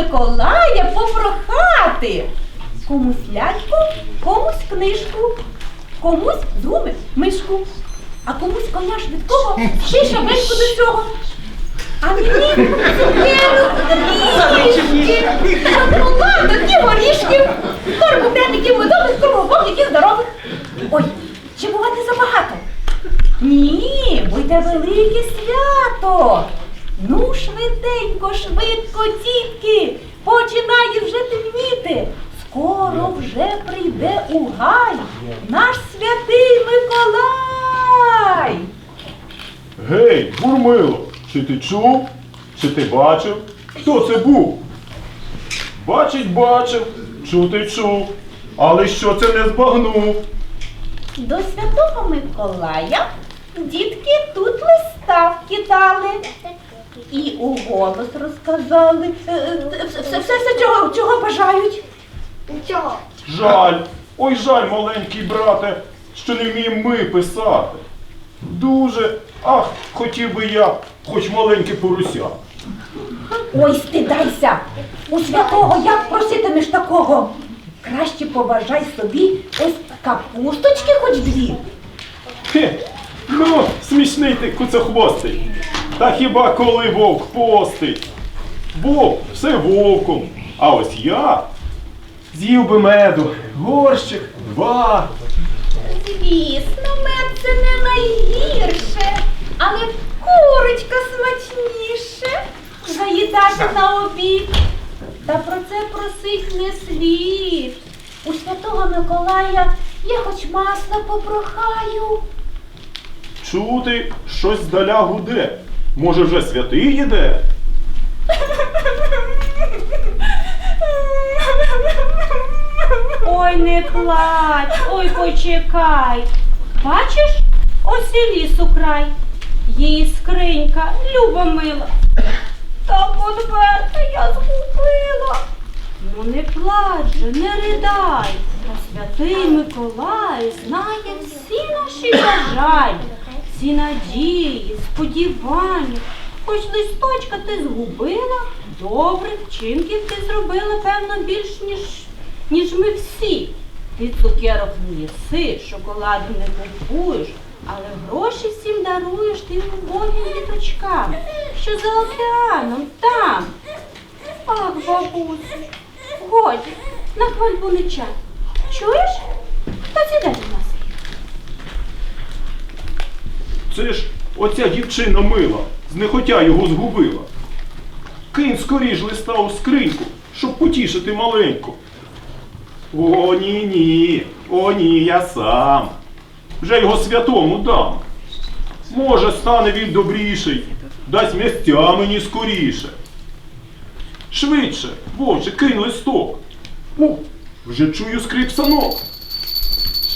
Миколая попрохати. Комусь ляльку, комусь книжку, комусь зуби, мишку, а комусь коня швидкого, ще шабельку до цього. А мені цукерок, трішки, шоколадок і горішків, торбу пряників медових, кормових і здорових. Ой, чи бува не забагато? Ні, бо йде велике свято. Ну, швиденько, швидко, тітки, починає вже темніти. Скоро вже прийде у гай наш святий Миколай. Гей, Бурмило, чи ти чув? Чи ти бачив? Хто це був? Бачить, бачив, чути чув, але що це не збагнув? До святого Миколая дітки тут листа вкидали. І у голос розказали е, е, все, все, все, все чого, чого бажають. Нічого. Жаль, ой жаль, маленький брате, що не вміємо ми писати. Дуже, ах, хотів би я, хоч маленьке порося. Ой, стидайся! У святого як проситимеш такого? Краще побажай собі ось капусточки хоч дві. Хе, ну, смішний ти куцехвостий. Та хіба коли вовк постить? Вовк все вовком. А ось я з'їв би меду, горщик, два. Звісно, мед це не найгірше, але курочка смачніше. Заїдати на обід. Та про це просить не слід. У святого Миколая я хоч масла попрохаю. Чути, щось здаля гуде. Може, вже святий їде? Ой, не плач, ой, почекай. Бачиш, ось і ліс у край. Її скринька, люба мила. Та подверта я згубила. Ну не плач же, не ридай. Та святий Миколай знає всі наші бажання, всі надії, сподівання. Хоч листочка ти згубила, добрих вчинків ти зробила, певно, більш ніж, ніж ми всі. Ти цукерок не шоколаду не купуєш, але гроші всім даруєш тим убогим діточкам, що за океаном там. Ах, бабусю, годі, на хвальбу не чай. Чуєш? Хто далі в нас? Це ж оця дівчина мила, знехотя його згубила. Кинь скоріш листа у скриньку, щоб потішити маленьку. О, ні, ні, о, ні, я сам. Вже його святому дам. Може, стане він добріший, дасть місця мені скоріше. Швидше, вовче, кинь листок. О, вже чую скрип санок.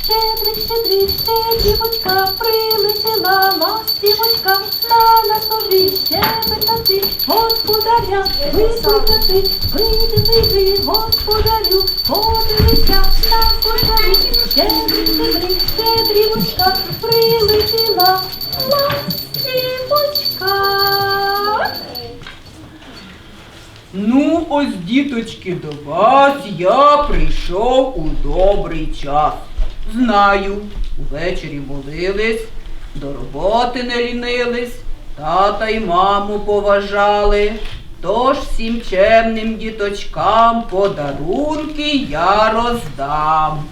Щедрик, щедрик, щедрівочка, прилетіла. Ластівочка, стала собі щебетати, господаря, викликати, вийди, вийди, господарю, подивися на кошарі, щедрик, щедрик, щедрівочка, прилетіла. Ластівочка. Ну, ось, діточки, до вас я прийшов у добрий час. Знаю, увечері молились, до роботи не лінились, тата й маму поважали. Тож всім чемним діточкам подарунки я роздам.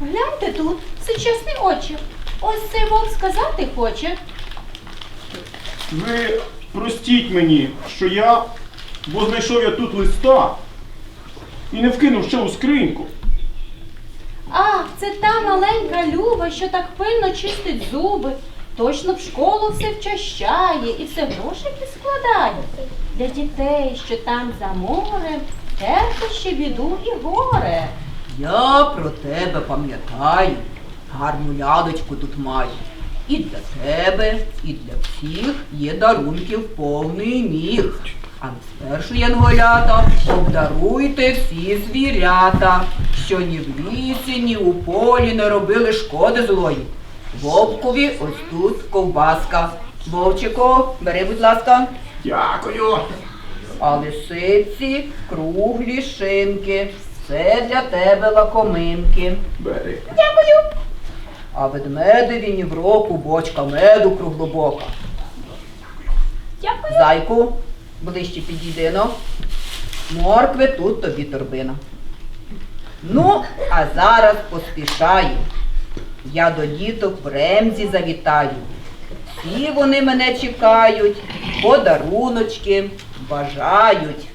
Гляньте тут, сучасні очі. Ось цей вовк сказати хоче. Ви простіть мені, що я, бо знайшов я тут листа і не вкинув ще у скриньку. Це та маленька Люба, що так пильно чистить зуби. Точно в школу все вчащає і все грошики складає. Для дітей, що там за морем, терпить ще біду і горе. Я про тебе пам'ятаю, гарну лялечку тут маю. І для тебе, і для всіх є дарунків повний міг. Але спершу, янголята, обдаруйте всі звірята, що ні в лісі, ні у полі не робили шкоди злої. Вовкові ось тут ковбаска. Вовчику, бери, будь ласка. Дякую. А лисиці круглі шинки. Це для тебе лакоминки. Бери. Дякую. А ведмедеві ні в року бочка меду круглобока. Дякую. Зайку, ближче підійди ну. Моркви тут тобі торбина. Ну, а зараз поспішаю. Я до діток в ремзі завітаю. Всі вони мене чекають, подаруночки бажають.